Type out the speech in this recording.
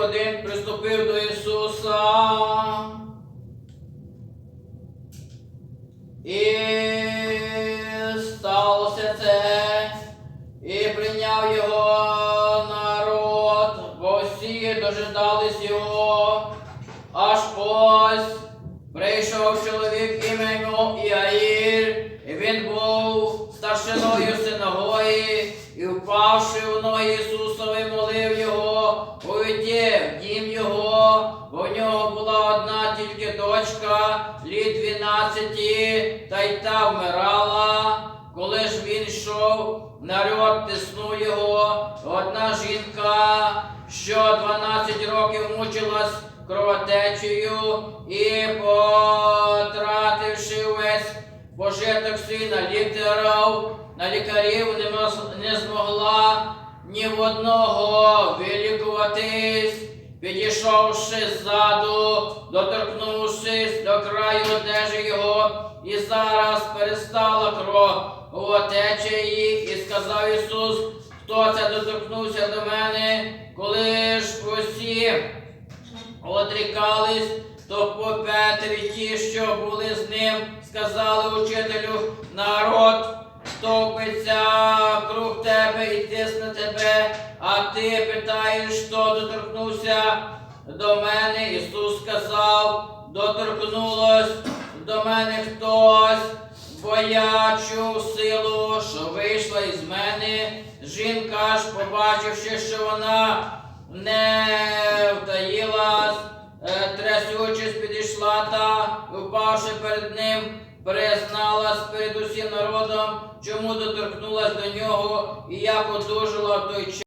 один приступив до Ісуса. І сталося це, і прийняв його народ, бо всі дожидались його. Аж ось прийшов чоловік іменем Іаїр, і він був старшиною синагоги, і впавши в ноги його, увійди в дім його, бо в нього була одна тільки дочка, літ дванадцяти, та й та вмирала. Коли ж він йшов, народ тиснув його, одна жінка, що 12 років мучилась кровотечею і потративши увесь пожиток свій на лікарів, на лікарів не змогла ні в одного вилікуватись, підійшовши ззаду, доторкнувшись до краю одежі його, і зараз перестала кровотеча її, і сказав Ісус, хто це доторкнувся до мене, коли ж усі одрікались, то по Петрі ті, що були з ним, сказали учителю, народ стовпиться круг тебе і тисне тебе, а ти питаєш, хто доторкнувся до мене. Ісус сказав, доторкнулось до мене хтось, бо я чув силу, що вийшла із мене. Жінка ж, побачивши, що вона не втаїлась, е, трясучись, підійшла та, впавши перед ним, призналась перед усім народом, чому доторкнулась до нього, і як одужала в той час.